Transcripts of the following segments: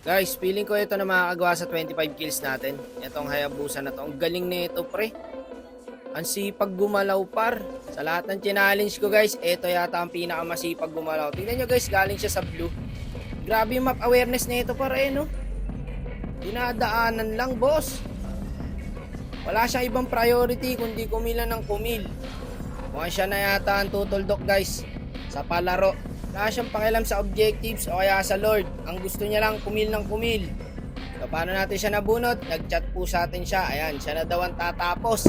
Guys, feeling ko ito na makakagawa sa 25 kills natin. Itong Hayabusa na to. Ang galing nito, pre. Ang sipag gumalaw, par. Sa lahat ng challenge ko, guys, ito yata ang pinakamasipag gumalaw. Tingnan nyo, guys, galing siya sa blue. Grabe yung map awareness nito, par, eh, no? Dinadaanan lang, boss. Wala siyang ibang priority kundi kumila ng kumil. Mukhang siya na yata ang tutuldok, guys, sa palaro. Wala siyang pakialam sa objectives o kaya sa Lord. Ang gusto niya lang kumil ng kumil. So, paano natin siya nabunot? Nag-chat po sa atin siya. Ayan, siya na daw ang tatapos.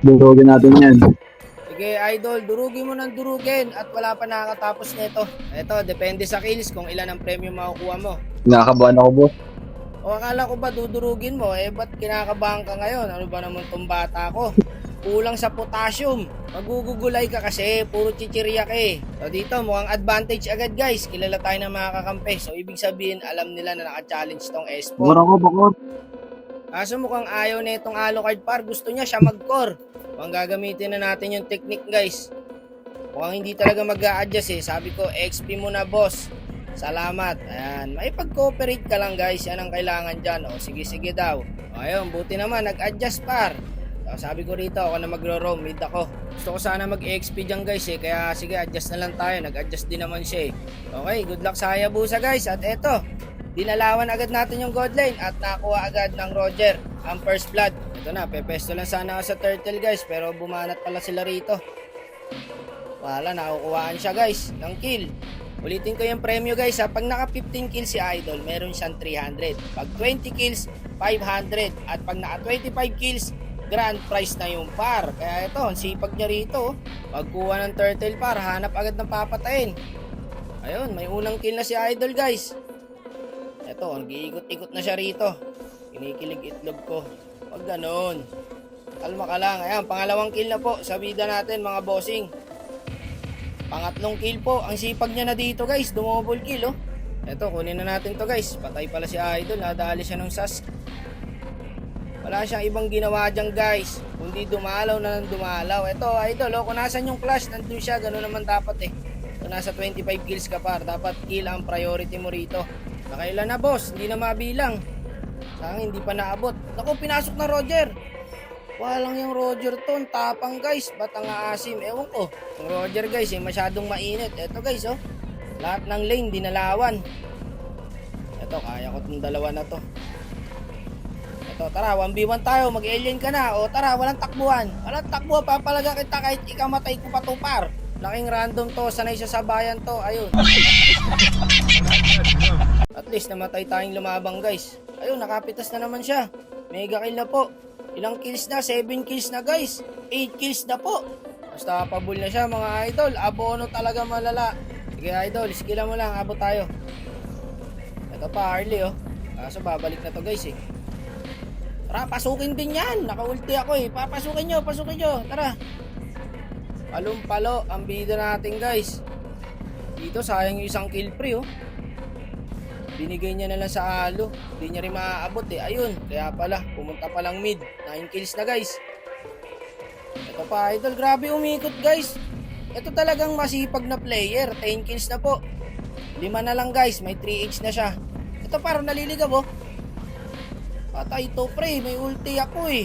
Durugin natin yan. Sige, idol, durugin mo ng durugin at wala pa nakakatapos nito. Ito, depende sa kills kung ilan ang premium makukuha mo. Nakakabahan ako, boss. O akala ko ba dudurugin mo? Eh, ba't kinakabahan ka ngayon? Ano ba naman tong bata ko? Kulang sa potassium. Magugugulay ka kasi, puro chichirya ka eh. So dito, mukhang advantage agad guys. Kilala tayo ng mga kakampi. So ibig sabihin, alam nila na naka-challenge tong S4. Bakor ako, bakor. Kaso mukhang ayaw na itong Alucard par. Gusto niya siya mag-core. Mukhang gagamitin na natin yung technique guys. Mukhang hindi talaga mag adjust eh. Sabi ko, XP muna boss. Salamat. Ayan. May pag-cooperate ka lang guys. Yan ang kailangan dyan. O sige sige daw. O ayun, buti naman. Nag-adjust par. So, sabi ko rito, ako na magro-roam. Mid ako. Gusto ko sana mag-XP dyan guys eh. Kaya sige, adjust na lang tayo. Nag-adjust din naman siya eh. Okay, good luck sa Hayabusa guys. At eto, dinalawan agad natin yung god lane at nakuha agad ng Roger ang first blood. Ito na, pepesto lang sana ako sa turtle guys pero bumanat pala sila rito. Wala, nakukuhaan siya guys ng kill. Ulitin ko yung premyo guys ha. Pag naka 15 kills si Idol, meron siyang 300. Pag 20 kills, 500. At pag naka 25 kills, grand prize na yung par. Kaya ito, ang sipag niya rito. Pagkuha ng turtle par, hanap agad ng papatayin. Ayun, may unang kill na si Idol guys. Ito, nag-iikot-ikot na siya rito. Kinikilig itlog ko. Huwag ganon. Kalma ka lang. Ayan, pangalawang kill na po sa bida natin mga bossing. Pangatlong kill po. Ang sipag niya na dito guys. Dumobble kill oh. Ito, kunin na natin to guys. Patay pala si Idol. Nadali siya ng sas. Wala siyang ibang ginawa dyan guys. Kundi dumalaw na ng dumalaw. Ito, Idol oh. Kung nasan yung clash, nandun siya. Ganun naman dapat eh. Kung nasa 25 kills ka par, dapat kill ang priority mo rito. Nakailan na boss, hindi na mabilang. Sa akin, hindi pa naabot. Naku, pinasok na Roger. Walang yung Roger to, ang tapang guys. Ba't ang aasim? Ewan ko. Yung Roger guys, eh, masyadong mainit. Eto guys, oh. Lahat ng lane, dinalawan. Eto, kaya ko itong dalawa na to. Eto, tara, 1v1 tayo. Mag-alien ka na. O tara, walang takbuhan. Walang takbuhan, papalaga kita kahit ikamatay ko pa to par. Laking random to, sanay siya sa bayan to. Ayun. At least namatay tayong lumabang guys. Ayun, nakapitas na naman siya. Mega kill na po. Ilang kills na? 7 kills na guys. 8 kills na po. Basta pabul na siya mga idol. Abono talaga malala. Sige idol, skilla mo lang. Abot tayo. Ito pa Harley oh. Kaso babalik na to guys eh. Tara, pasukin din yan. Naka-ulti ako eh. Papasukin nyo, pasukin nyo. Tara. Palong-palo ang bida natin guys. Dito sayang yung isang kill pre oh. Binigay niya na lang sa alo. Hindi niya rin maaabot eh. Ayun, kaya pala, pumunta pa lang mid. 9 kills na guys. Ito pa idol, grabe umikot guys. Ito talagang masipag na player. 10 kills na po. Lima na lang guys, may 3H na siya. Ito parang naliligaw oh. Patay to pre, may ulti ako eh.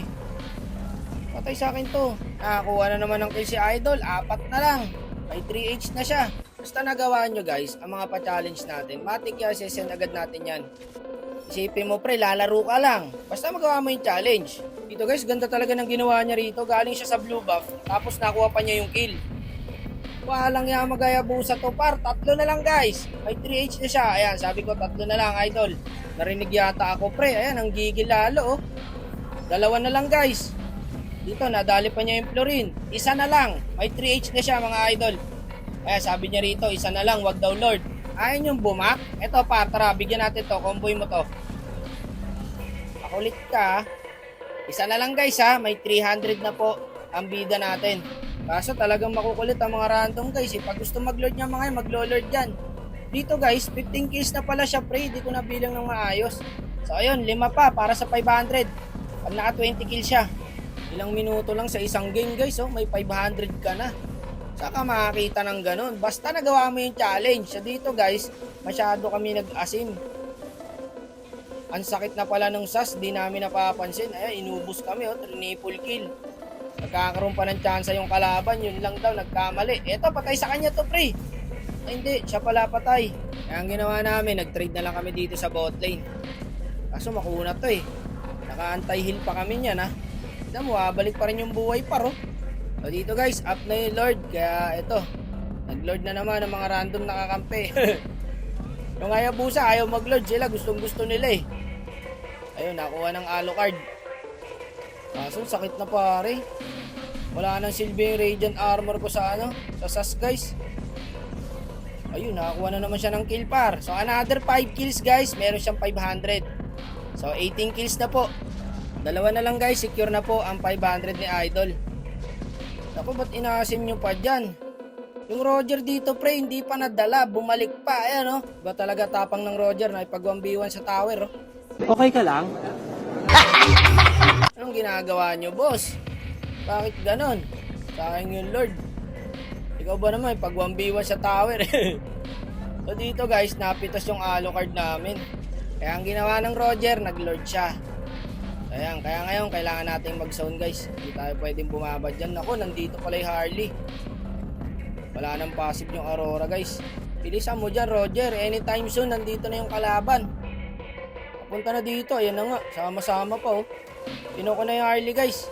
Patay sa akin to. Nakakuha na naman ng kill si Idol. Apat na lang. May 3H na siya. Basta nagawa nyo guys, ang mga pa-challenge natin, matik yan, sesend agad natin yan. Isipin mo pre, lalaro ka lang. Basta magawa mo yung challenge. Dito guys, ganda talaga ng ginawa niya rito. Galing siya sa blue buff, tapos nakuha pa niya yung kill. Walang yan magaya busa to par. Tatlo na lang guys. May 3H na siya. Ayan, sabi ko tatlo na lang idol. Narinig yata ako pre. Ayan, ang gigil lalo oh. Dalawa na lang guys. Dito, nadali pa niya yung Florin. Isa na lang. May 3H na siya mga idol. Kaya sabi niya rito, isa na lang, wag daw Lord. Ayun yung bumak. Ito pa, tara, bigyan natin to. Comboy mo to. Makulit ka. ah. Isa na lang guys ha, may 300 na po ang bida natin. Kaso talagang makukulit ang mga random guys. Eh. Pag gusto mag-load niya mga yan, maglo-load yan. Dito guys, 15 kills na pala siya pre. Hindi ko na bilang ng maayos. So ayun, lima pa para sa 500. Pag naka 20 kills siya. Ilang minuto lang sa isang game guys. Oh, may 500 ka na. Saka makakita ng ganun. Basta nagawa mo yung challenge. So dito guys, masyado kami nag-asim. Ang sakit na pala ng SAS, di namin napapansin. Ayan, inubos kami, oh, triple kill. Nagkakaroon pa ng tsansa yung kalaban, yun lang daw, nagkamali. Eto, patay sa kanya to, pre. Ay, hindi, siya pala patay. Kaya ang ginawa namin, nag-trade na lang kami dito sa bot lane. Kaso makuna to eh. Naka-anti-heal pa kami niyan ha. Tignan mo, ah, balik pa rin yung buhay par oh. So dito guys, up na yung Lord. Kaya ito, nag-Lord na naman ng mga random nakakampi. yung Hayabusa, ayaw mag-Lord sila. Gustong gusto nila eh. Ayun, nakuha ng Alucard. Kaso sakit na pare. Wala nang silbi yung Radiant Armor ko sa ano, sa SAS guys. Ayun, nakakuha na naman siya ng kill par. So another 5 kills guys, meron siyang 500. So 18 kills na po. Dalawa na lang guys, secure na po ang 500 ni Idol. Ako, ba't inaasim nyo pa dyan? Yung Roger dito pre, hindi pa nadala, bumalik pa. Ayan oh. Ba talaga tapang ng Roger na ipag 1v1 sa tower oh. Okay ka lang? Anong ginagawa nyo boss? Bakit ganon? Sa akin yung Lord. Ikaw ba naman, pag 1v1 sa tower eh. so dito guys, napitas yung Alucard namin. Kaya ang ginawa ng Roger, nag-Lord siya. Ayan, kaya ngayon kailangan nating mag-zone guys. Hindi tayo pwedeng bumaba dyan. Ako, nandito pala yung Harley. Wala nang passive yung Aurora guys. Bilisan mo dyan Roger. Anytime soon, nandito na yung kalaban. Punta na dito, ayan na nga. Sama-sama pa oh. Ko na yung Harley guys.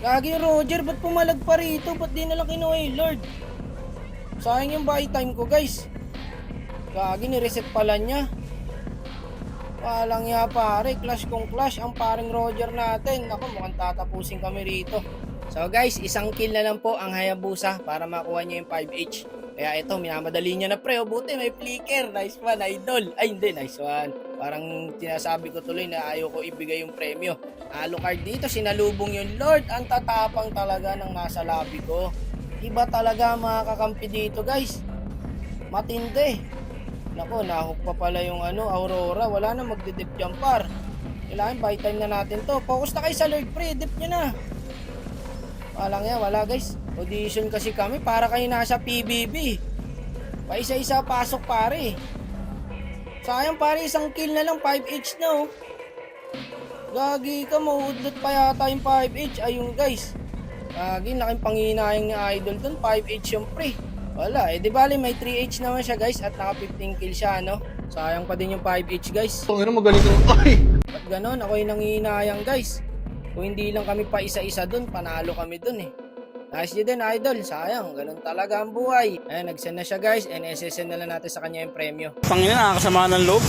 Yung Roger, ba't pumalag pa rito? Ba't di nalang kinuha yung Lord? Sayang yung buy time ko guys. Gagi, ni-reset pala niya. Walang ya pare, clash kong clash ang paring Roger natin. Ako mukhang tatapusin kami rito. So guys, isang kill na lang po ang Hayabusa para makuha niya yung 5H. Kaya ito, minamadali niya na pre. O buti, may flicker. Nice one, idol. Ay hindi, nice one. Parang tinasabi ko tuloy na ayaw ko ibigay yung premyo. Alucard dito, sinalubong yung Lord. Ang tatapang talaga ng nasa labi ko. Iba talaga mga kakampi dito guys. Matindi. Nako, nahook pa pala yung ano, Aurora. Wala na magdidip jump par. Kailangan buy time na natin to. Focus na kayo sa Lord pre, dip nyo na. Walang yan, wala guys. Audition kasi kami para kayo nasa PBB. Pa isa-isa pasok pare. Sayang pare, isang kill na lang, 5H na oh. Gagi ka, mauudlot pa yata yung 5H. Ayun guys. Gagi, laking panginayang ni Idol dun. 5H yung pre. Wala, eh di bali may 3H naman siya guys at naka 15 kill siya no. Sayang pa din yung 5H guys. Ano magaling ko. Ay! At ganon, ako yung nangihinayang guys. Kung hindi lang kami pa isa-isa dun, panalo kami dun eh. Nice nyo din, idol. Sayang, ganun talaga ang buhay. Ayan, nag-send na siya guys and SSN na lang natin sa kanya yung premyo. Pangina, nakakasama ng loob.